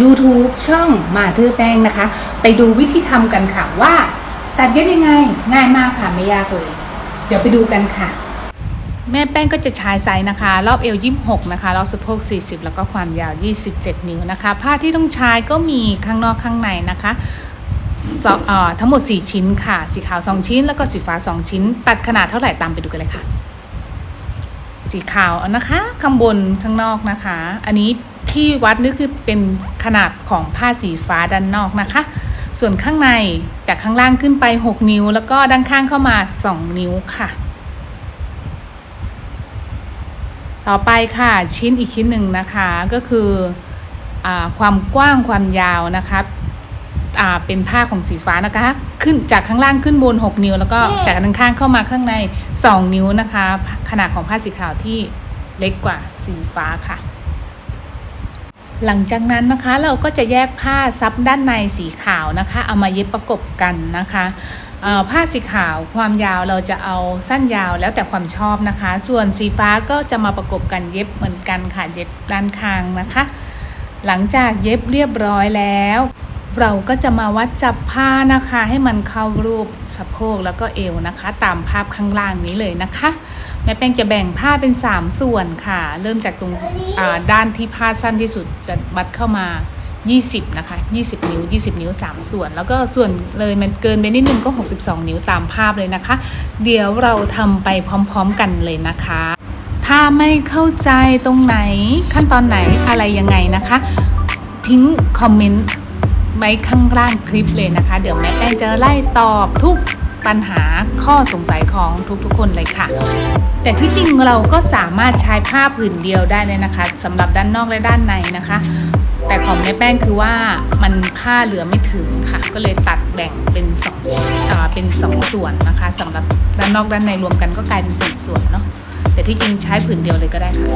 YouTube ช่องมาเธอแป้งนะคะ ไปดูวิธีทำกันค่ะว่า ตัดเย็บยังไง ง่ายมากค่ะไม่ยากเลย เดี๋ยวไปดูกันค่ะ แม่แป้งก็จะใช้ไซส์นะคะ รอบเอว26นะคะรอบสะโพก40 แล้วก็ความยาว 27 นิ้วนะคะ ผ้าที่ต้องใช้ก็มีข้างนอกข้างในนะคะทั้งหมด 4 ชิ้นค่ะ สีขาว 2 ชิ้น แล้วก็สีฟ้า 2 ชิ้น ตัดขนาดเท่าไหร่ตามไปดูกันเลยค่ะ สีขาวนะคะ ข้างบนข้างนอกนะคะ อันนี้ ที่วัดนี่คือเป็นขนาดของผ้าสีฟ้าด้านนอกนะคะ ส่วนข้างในจากข้างล่างขึ้นไป 6 นิ้ว แล้วก็ด้านข้างเข้ามา 2 นิ้วค่ะ ต่อไปค่ะชิ้นอีกชิ้นหนึ่งนะคะก็คืออาความกว้างความยาวนะคะอ่าเป็นผ้าของสีฟ้านะคะ ขึ้นจากข้างล่างขึ้นบน 6 นิ้ว แล้วก็จากด้านข้างเข้ามาข้างใน 2 นิ้วนะคะ ขนาดของผ้าสีขาวที่เล็กกว่าสีฟ้าค่ะ หลังจากนั้นนะคะเราก็จะแยกผ้าซับด้านในสีขาวนะคะ เอามาเย็บประกบกันนะคะผ้าสีขาวความยาวเราจะเอาสั้นยาวแล้วแต่ความชอบนะคะ ส่วนสีฟ้าก็จะมาประกบกันเย็บเหมือนกันค่ะเย็บด้านข้างนะคะ หลังจากเย็บเรียบร้อยแล้ว เราก็จะมาวัดจับผ้านะคะ ให้มันเข้ารูปสะโพกแล้วก็เอวนะคะ ตามภาพข้างล่างนี้เลยนะคะ แม่แป้งจะแบ่งผ้าเป็น 3 ส่วนค่ะ เริ่มจากตรงด้านที่ผ้าสั้นที่สุดจะวัดเข้ามา 20 นะคะ 20 นิ้ว 20 นิ้ว 3 ส่วน แล้วก็ส่วนเลยมันเกินไปนิดนึงก็ 62 นิ้วตามภาพเลยนะคะ เดี๋ยวเราทำไปพร้อมๆกันเลยนะคะ ถ้าไม่เข้าใจตรงไหนขั้นตอนไหนอะไรยังไงนะคะ ทิ้งคอมเมนต์ไว้ข้างล่างคลิปเลยนะคะ เดี๋ยวแม่แป้งจะไล่ตอบทุก ปัญหาข้อสงสัยของทุกๆ คนเลยค่ะ แต่ที่จริงเราก็สามารถใช้ผ้าผืนเดียวได้เลยนะคะสำหรับด้านนอกและด้านในนะคะ แต่ของแม่แป้งคือว่ามันผ้าเหลือไม่ถึงค่ะ ก็เลยตัดแบ่งเป็นสองอ่าเป็นสองส่วนนะคะสำหรับด้านนอกด้านในรวมกันก็กลายเป็นสี่ส่วนเนาะแต่ที่จริงใช้ผืนเดียวเลยก็ได้ค่ะ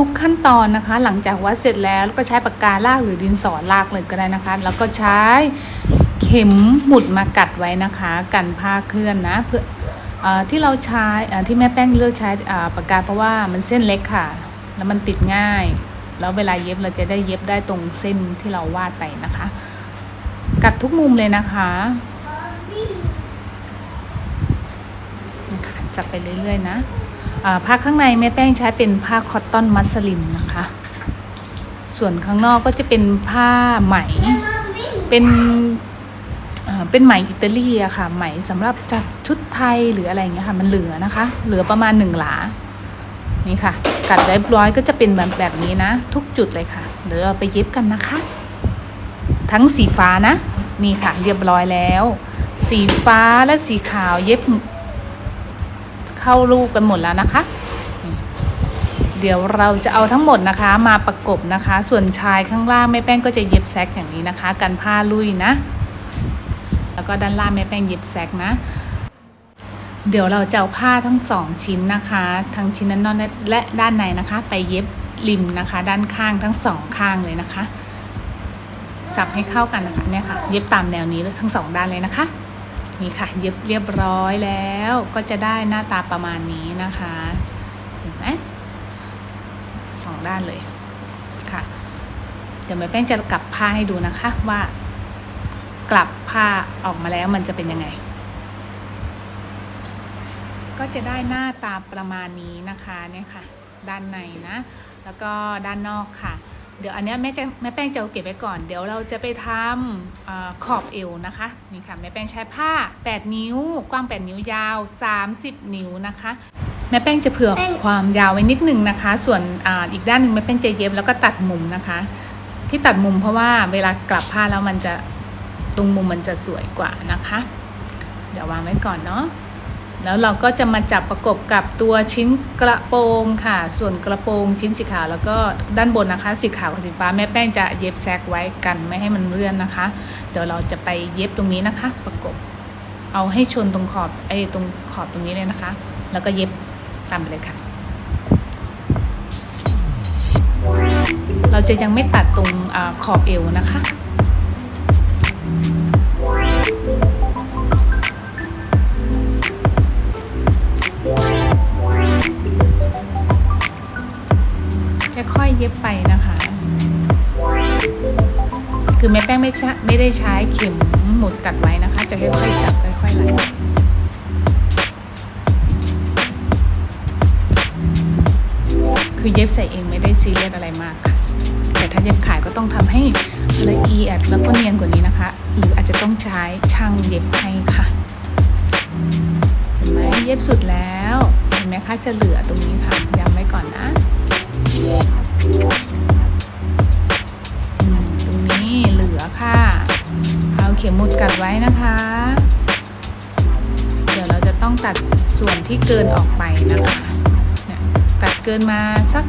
ุกขั้นตอนนะคะ หลังจากวัดเสร็จแล้วก็ใช้ปากกาลากหรือดินสอลากเลยก็ได้นะคะ แล้วก็ใช้เข็มหมุดมากัดไว้นะคะ กันผ้าเคลื่อนนะเพื่ออที่เราใช้ที่แม่แป้งเลือกใช้ปากกาเพราะว่ามันเส้นเล็กค่ะ แล้วมันติดง่าย แล้วเวลาเย็บเราจะได้เย็บได้ตรงเส้นที่เราวาดไปนะคะ กัดทุกมุมเลยนะคะจับไปเรื่อยๆนะ ผ้าข้างในแม่แป้งใช้เป็นผ้าคอตตอนมัสลินนะคะ ส่วนข้างนอกก็จะเป็นผ้าไหม เป็นเป็นไหมอิตาลีอะค่ะ ไหมสำหรับจัดชุดไทยหรืออะไรเงี้ยค่ะ มันเหลือนะคะ เหลือประมาณหนึ่งหลา นี่ค่ะ กัดเรียบร้อยก็จะเป็นแบบแบบนี้นะ ทุกจุดเลยค่ะ เดี๋ยวเราไปเย็บกันนะคะ ทั้งสีฟ้านะ นี่ค่ะ เรียบร้อยแล้ว สีฟ้าและสีขาวเย็บ เข้ารูปกันหมดแล้วนะคะ เดี๋ยวเราจะเอาทั้งหมดนะคะ มาประกบนะคะ ส่วนชายข้างล่างแม่แป้งก็จะเย็บแซกอย่างนี้นะคะ กันผ้าลุยนะ แล้วก็ด้านล่างแม่แป้งเย็บแซกนะเดี๋ยวเราจะเอาผ้าทั้งสองชิ้นนะคะ ทั้งชิ้นด้านนอกและด้านในนะคะ ไปเย็บริมนะคะ ด้านข้างทั้งสองข้างเลยนะคะ จับให้เข้ากันนะคะเนี่ยค่ะ เย็บตามแนวนี้เลยทั้งสองด้านเลยนะคะ นี่ค่ะ เย็บเรียบร้อยแล้วก็จะได้หน้าตาประมาณนี้นะคะเห็นไหมสองด้านเลยค่ะ เดี๋ยวแม่แป้งจะกลับผ้าให้ดูนะคะว่า กลับผ้าออกมาแล้วมันจะเป็นยังไง ก็จะได้หน้าตาประมาณนี้นะคะเนี่ยค่ะ ด้านในนะ แล้วก็ด้านนอกค่ะ เดี๋ยวอันเนี้ยแม่จะแม่แป้งจะเอาเก็บไว้ก่อน เดี๋ยวเราจะไปทำเออขอบเอวนะคะ นี่ค่ะแม่แป้งใช้ผ้า 8 นิ้ว กว้าง 8 นิ้วยาว 30 นิ้วนะคะ แม่แป้งจะเผื่อความยาวไว้นิดนึงนะคะ ส่วนอาอีกด้านหนึ่งแม่แป้งจะเย็บแล้วก็ตัดมุมนะคะ ที่ตัดมุมเพราะว่าเวลากลับผ้าแล้วมันจะตรงมุมมันจะสวยกว่านะคะ เดี๋ยววางไว้ก่อนเนาะ แล้วเราก็จะมาจับประกบกับตัวชิ้นกระโปรงค่ะ ส่วนกระโปรงชิ้นสีขาวแล้วก็ด้านบนนะคะสีขาวกับสีฟ้าแม่แป้งจะเย็บแซกไว้กันไม่ให้มันเลื่อนนะคะ เดี๋ยวเราจะไปเย็บตรงนี้นะคะ ประกบ เอาให้ชนตรงขอบไอ้ตรงขอบตรงนี้เลยนะคะ แล้วก็เย็บตามไปเลยค่ะ เราจะยังไม่ตัดตรงอขอบเอวนะคะ เย็บไปนะคะ คือแม่แป้งไม่ใช่ไม่ได้ใช้เข็มหมุดกัดไว้นะคะ จะค่อยๆจับค่อยๆไหลคือเย็บใส่เองไม่ได้ซีเรียสอะไรมากค่ะ แต่ถ้าเย็บขายก็ต้องทำให้ละเอียดแล้วก็เนียนกว่านี้นะคะ หรืออาจจะต้องใช้ช่างเย็บให้ค่ะเห็นไหมเย็บสุดแล้ว เห็นไหมคะจะเหลือตรงนี้ค่ะย้ำไว้ก่อนนะ ตรงนี้เหลือค่ะ เอาเข็มหมุดกัดไว้นะคะ เดี๋ยวเราจะต้องตัดส่วนที่เกินออกไปนะคะตัดเกินมาสัก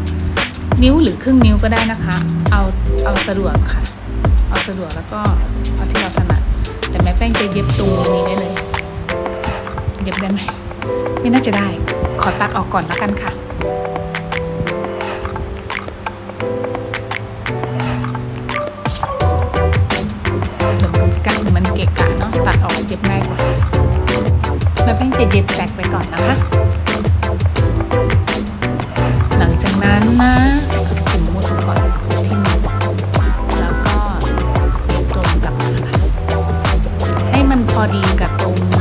นิ้วหรือครึ่งนิ้วก็ได้นะคะ เอาเอาสะดวกค่ะ เอาสะดวกแล้วก็เอาที่เราถนัด แต่แม่แป้งจะเย็บตรงนี้ได้เลย เย็บได้ไหม ไม่น่าจะได้ ขอตัดออกก่อนแล้วกันค่ะ เย็บง่ายกว่าแม่แป้งจะเย็บแซกไปก่อนนะคะ หลังจากนั้นนะถึงมุดก่อนที่มุดแล้วก็ตรงกลับมาให้มันพอดีกับตรง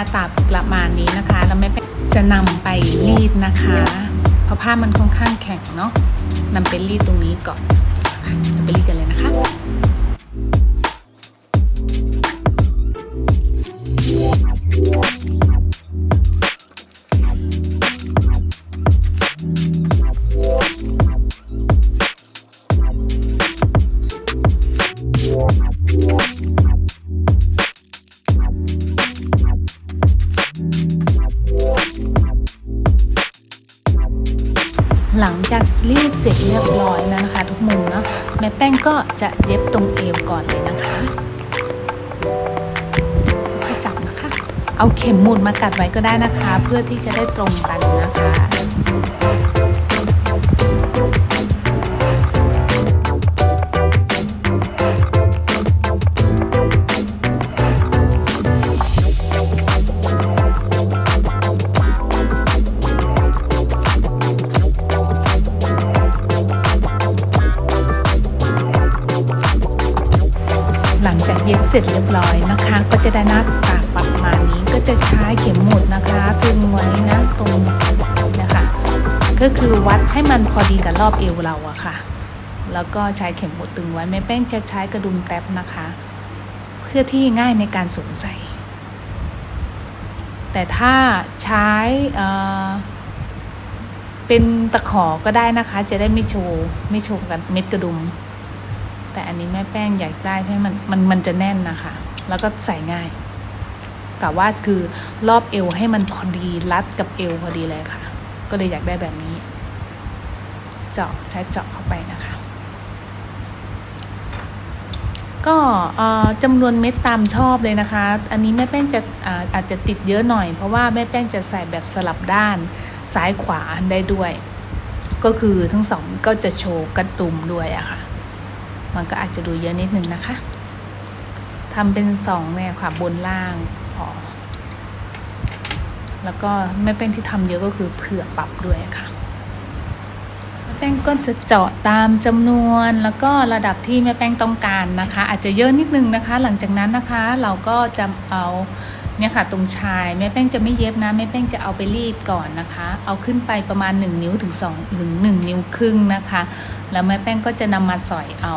าตาประมาณนี้นะคะ แล้วแม่แป้งจะนำไปรีดนะคะ เพราะผ้ามันค่อนข้างแข็งเนาะนำไปรีดตรงนี้ก่อนนะคะนำไปรีดกัน หลังจากรีดเสร็จเรียบร้อยแล้วนะคะ ทุกมุมเนาะแม่แป้งก็จะเย็บตรงเอวก่อนเลยนะคะค่อยจับนะคะ เอาเข็มหมุดมากัดไว้ก็ได้นะคะ เพื่อที่จะได้ตรงกันนะคะ เสร็จเรียบร้อยนะคะ ก็จะได้หน้าตาประมาณนี้ก็จะใช้เข็มหมุดนะคะตึงไว้นะตรงนะคะก็คือวัดให้มันพอดีกับรอบเอวเราอะค่ะ แล้วก็ใช้เข็มหมุดตึงไว้แม่แป้งจะใช้กระดุมแท็บนะคะ เพื่อที่ง่ายในการสวมใส่ แต่ถ้าใช้เเป็นตะขอก็ได้นะคะ จะได้ไม่โชว์ไม่โชว์กันเม็ดกระดุม แต่อันนี้แม่แป้งอยากได้ให้มันมันมันจะแน่นนะคะ แล้วก็ใส่ง่ายกะว่าคือรอบเอวให้มันพอดีรัดกับเอวพอดีเลยค่ะ ก็เลยอยากได้แบบนี้ เจาะใช้เจาะเข้าไปนะคะ ก็จำนวนเม็ดตามชอบเลยนะคะ อันนี้แม่แป้งจะอาอาจจะติดเยอะหน่อย เพราะว่าแม่แป้งจะใส่แบบสลับด้านซ้ายขวาได้ด้วย ก็คือทั้งสองก็จะโชว์กระดุมด้วยอะค่ะ มันก็อาจจะดูเยอะนิดนึงนะคะทำเป็นสองเนี่ยค่ะบนล่างพอ แล้วก็แม่แป้งที่ทำเยอะก็คือเผื่อปรับด้วยค่ะแม่แป้งก็จะเจาะตามจำนวนแล้วก็ระดับที่แม่แป้งต้องการนะคะ อาจจะเยอะนิดนึงนะคะ หลังจากนั้นนะคะเราก็จะเอา เนี่ยค่ะตรงชายแม่แป้งจะไม่เย็บนะแม่แป้งจะเอาไปรีดก่อนนะคะ เอาขึ้นไปประมาณ 1 นิ้วถึง2ถึง1นิ้วครึ่งนะคะ แล้วแม่แป้งก็จะนำมาสอยเอา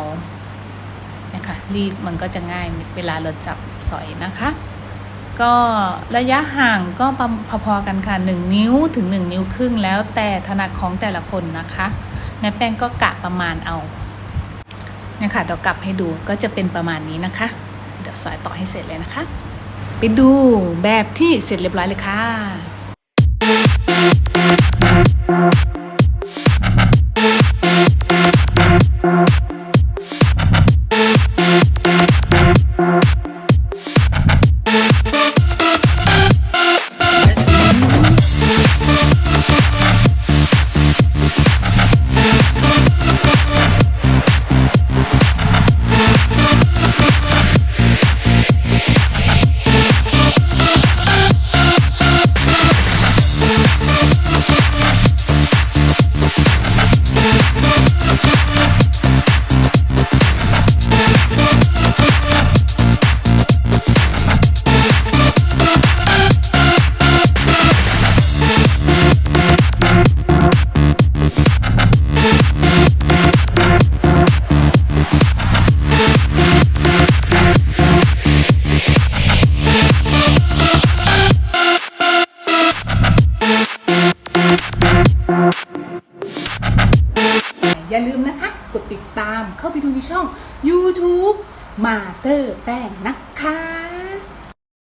นะคะรีดมันก็จะง่ายเวลาเราจับสอยนะคะ ก็ระยะห่างก็พอๆกันค่ะ 1 นิ้วถึง 1 นิ้วครึ่งแล้วแต่ถนัดของแต่ละคนนะคะแม่แป้งก็กะประมาณเอาเนี่ยค่ะเดี๋ยวกลับให้ดูก็จะเป็นประมาณนี้นะคะ เดี๋ยวสอยต่อให้เสร็จเลยนะคะ ไปดูแบบที่เสร็จเรียบร้อยเลยค่ะ มาเตอร์แป้งนะ